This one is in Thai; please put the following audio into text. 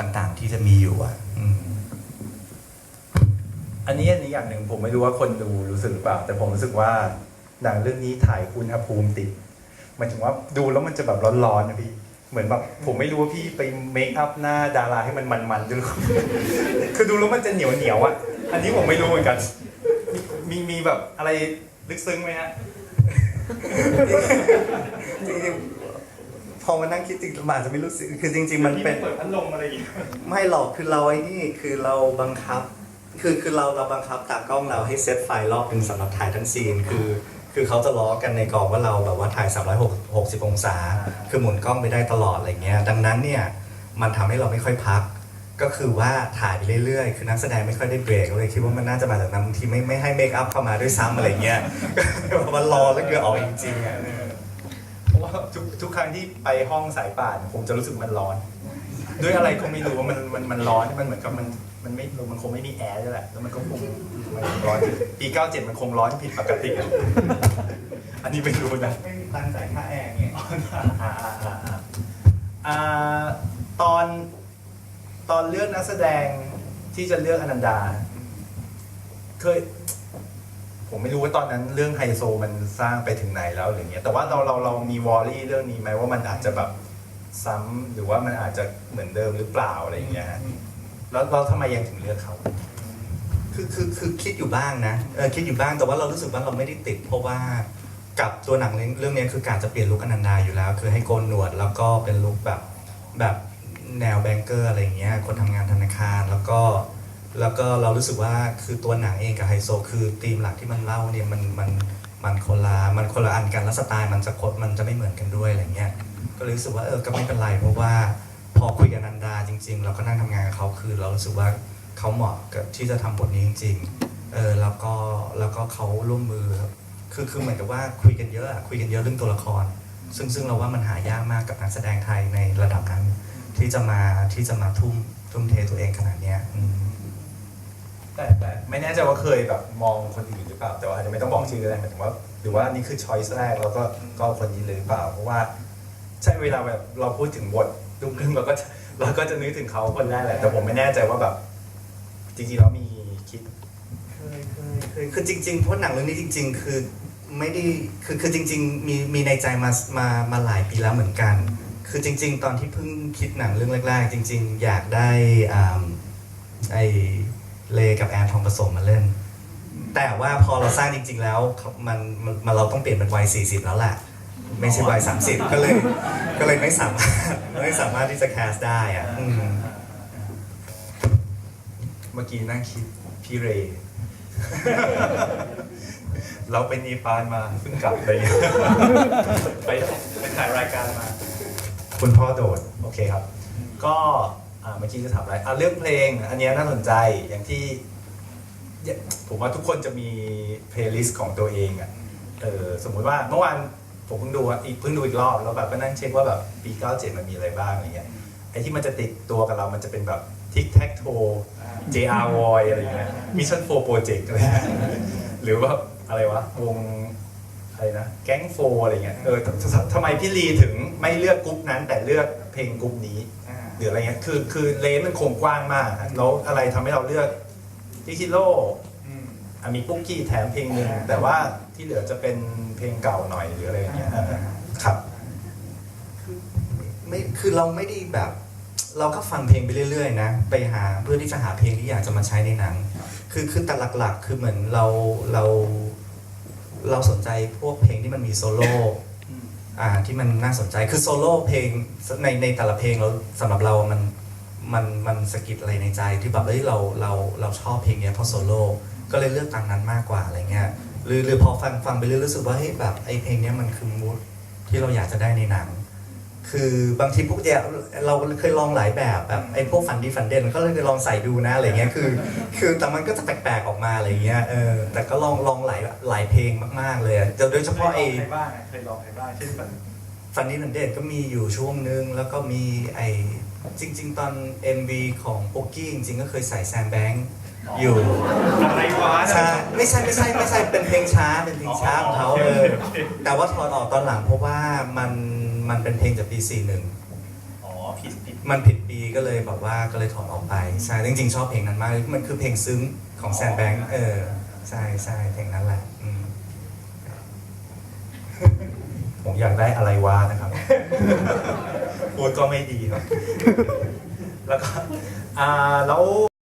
ต่างๆ ที่จะมีอยู่อะอันนี้อันนี้อย่างหนึ่งผมไม่รู้ว่าคนดูรู้สึกหรือเปล่า แต่ผมรู้สึกว่าหนังเรื่องนี้ถ่ายอุณหภูมิติดหมายถึงว่าดูแล้วมันจะแบบร้อนๆนะพี่เหมือนแบบผมไม่รู้ว่าพี่ไปเมคอัพหน้าดาราให้มันมันๆด้วยหรือเปล่าคือดูแล้วมันจะเหนียวเหนียวๆอะอันนี้ผมไม่รู้เหมือนกัน มีมีแบบอะไรลึกซึ้งไหมฮะ จริง พอมานั่งคิดจริงๆมันอาจจะไม่รู้สึกคือจริง ๆ มันเป็นเปิดพัดลมอะไรอย่างเงี้ยไม่หรอกคือเราไอ้นี่คือเราบังคับ คือคือเราเราบังคับตากล้องเราให้เซตไฟล์รอบหนึ่งสำหรับถ่ายทั้งซีนคือคือเขาจะล้อกันในกองว่าเราแบบว่าถ่าย 360 องศา คือหมุนกล้องไปได้ตลอดอะไรเงี้ย ดังนั้นเนี่ย มันทำให้เราไม่ค่อยพัก ก็คือว่าถ่ายไปเรื่อยๆ คือนักแสดงไม่ค่อยได้เบรกเลยคิดว่ามันน่าจะมาจากนั้นบางทีไม่ไม่ให้เมคอัพเข้ามาด้วยซ้ำอะไรเงี้ย มันรอแล้วเหงื่อออกจริงๆอะเพราะว่า ทุกทุกครั้งที่ไปห้องสายป่านผมจะรู้สึกมันร้อน ด้วยอะไรก็ไม่รู้ว่ามันมันมันร้อนมันเหมือนกับมันมันไม่มันคงไม่มีแอร์ด้วยแหละแล้วมันก็คงมันร้อนปี 97 มันคงร้อนผิดปกติอะอันนี้ไม่รู้นะไม่มีตังค์จ่ายค่าแอร์เงี้ยอ่าอ่าอ่าอ่าอ่าตอนตอนเลือกนักแสดงที่จะเลือกอนันดา เคย ผมไม่รู้ว่าตอนนั้นเรื่องไฮโซมันสร้างไปถึงไหนแล้วอะไรเงี้ยแต่ว่าเราเราเรามีวอลลี่เรื่องนี้ไหมว่ามันอาจจะแบบซ้ำหรือว่ามันอาจจะเหมือนเดิมหรือเปล่าอะไรอย่างเงี้ยฮะแล้วเราทำไมยังถึงเลือกเขา คือคือคือคิดอยู่บ้างนะเออคิดอยู่บ้างแต่ว่าเรารู้สึกว่าเราไม่ได้ติด เพราะว่ากับตัวหนังเรื่องนี้คือการจะเปลี่ยนลุคอนันดาอยู่แล้ว คือให้โกนหนวดแล้วก็เป็นลุคแบบแบบแนวแบงเกอร์อะไรอย่างเงี้ยคนทำงานธนาคารแล้วก็ แล้วก็เรารู้สึกว่าคือตัวหนังเองกับไฮโซ คือธีมหลักที่มันเล่าเนี่ยมันมันมันคนละมันคนละอันกันแล้วสไตล์มันจะคดมันจะไม่เหมือนกันด้วยอะไรเงี้ยก็เลยรู้สึกว่าเออก็ไม่เป็นไรเพราะว่าพอคุยกับนันดาจริง ๆ เราก็นั่งทำงานกับเขาคือเรารู้สึกว่าเขาเหมาะกับที่จะทำบทนี้จริงๆเออแล้วก็แล้วก็เขาร่วมมือคือคือเหมือนกับว่าคุยกันเยอะอะคุยกันเยอะเรื่องตัวละคร ซึ่งซึ่งเราว่ามันหายากมากกับนักแสดงไทยในระดับนั้น ที่จะมาที่จะมาทุ่มทุ่มเทตัวเองขนาดเนี้ยอืม แต่แต่ไม่แน่ใจว่าเคยแบบมองคนอื่นหรือเปล่า แต่ว่าอาจจะไม่ต้องบอกชื่อก็ได้หมายถึงว่า หรือว่านี่คือช้อยส์แรกแล้วก็ก็คนนี้เลยหรือเปล่า เพราะว่า ใช่เวลาแบบเราพูดถึงบทดุ้งขึ้นเราก็จะเราก็จะนึกถึงเขาคนแรกแหละแต่ผมไม่แน่ใจว่าแบบจริงๆแล้วมีคิด เคยเคยเคยคือจริงๆเพราะหนังเรื่องนี้จริง ๆ คือไม่ได้คือคือจริง ๆ มีมีในใจมามามาหลายปีแล้วเหมือนกัน คือจริง ๆ ตอนที่เพิ่งคิดหนังเรื่องแรกๆ จริง ๆ อยากได้อ่าไอ เลกับแอนทองผสมมาเล่น แต่ว่าพอเราสร้างจริง ๆ แล้วมันมันมันเราต้องเปลี่ยนเป็นวัย40 แล้วแหละไม่ใช่วัย30 ก็เลยก็เลยไม่สามารถไม่สามารถที่จะแคสได้อะอืมเมื่อกี้นั่งคิดพี่เรย์เราไปนีปานมาเพิ่งกลับไปไปไปถ่ายรายการมา คุณพ่อโดด โอเคครับ ก็ อ่าเมื่อกี้จะถามอะไรอ่าเรื่องเพลง อันเนี้ยน่าสนใจอย่างที่ ผมว่าทุกคนจะมีเพลย์ลิสต์ของตัวเองอะเออสมมุติว่าเมื่อวานผมเพิ่งดูอะอีกเพิ่งดูอีกรอบแล้วแบบก็นั่งเช็คว่าแบบปี 97 มันมีอะไรบ้างอะไรเงี้ยไอ้ที่มันจะติดตัวกับเรามันจะเป็นแบบทิกแท็กโท JR Voy อะไรเงี้ย Mission 4 Project อะไรเงี้ยหรือว่าอะไรวะวงอะไรนะแก๊งโฟอะไรเงี้ยเออทททำไมพี่ลีถึงไม่เลือกกรุ๊ปนั้นแต่เลือกเพลงกรุ๊ปนี้ หรืออะไรเงี้ยคือคือเลนมันคงกว้างมากอะแล้วอะไรทำให้เราเลือกดิคิโลอะมีปุ๊กกี้แถมเพลงหนึ่งแต่ว่าที่เหลือจะเป็นเพลงเก่าหน่อยหรืออะไรอย่างเงี้ยเออครับ ไม่คือเราไม่ได้แบบ เราก็ฟังเพลงไปเรื่อยๆนะ ไปหาเพื่อที่จะหาเพลงที่อยากจะมาใช้ในหนัง คือคือแต่หลักๆ คือเหมือนเราเรา เราสนใจพวกเพลงที่มันมีโซโล่ อ่าที่มันน่าสนใจคือโซโล่เพลงในในแต่ละเพลงเราสำหรับเรา มันมันมันสะกิดอะไรในใจที่แบบเฮ้ยเราเราเราชอบเพลงเนี้ยเพราะโซโล่ก็เลยเลือกตามนั้นมากกว่าอะไรเงี้ยหรือหรือพอฟังฟังไปเรื่อยรู้สึกว่าเฮ้ยแบบไอเพลงเนี้ยมันคือมูดที่เราอยากจะได้ในหนัง คือบางทีพวกเนี่ยเราเคยลองหลายแบบแบบไอ้พวกฟันดีฟันเด่นก็เลยเคยลองใส่ดูนะอะไรเงี้ยคือ คือแต่มันก็จะแปลกๆออกมาอะไรเงี้ยเออแต่ก็ลองลองหลายหลายเพลงมากๆเลยอะโดยเฉพาะไอ้ใครบ้างอะเคยลองใครบ้างเช่นแบบฟันดี้นันเดนก็มีอยู่ช่วงนึงแล้วก็มีไอจริง ๆ ตอน MV ของโปกกี้จริงๆก็เคยใส่แซมแบงค์อยู่อะไรวะใช่ไม่ใช่ไม่ใช่ไม่ใช่เป็นเพลงช้าเป็นเพลงช้าของเขาเออแต่ว่าถอดออกตอนหลังเพราะว่ามัน มันเป็นเพลงจากปี41อ๋อผิดผิดมันผิดปีก็เลยแบบว่าก็เลยถอดออกไปใช่จริงๆชอบเพลงนั้นมากมันคือเพลงซึ้งของแซนแบงค์เออใช่ใช่เพลงนั้นแหละอืมผมอยากได้อะไรวะนะครับพูดก็ไม่ดีครับ แล้วก็อ่าแล้ว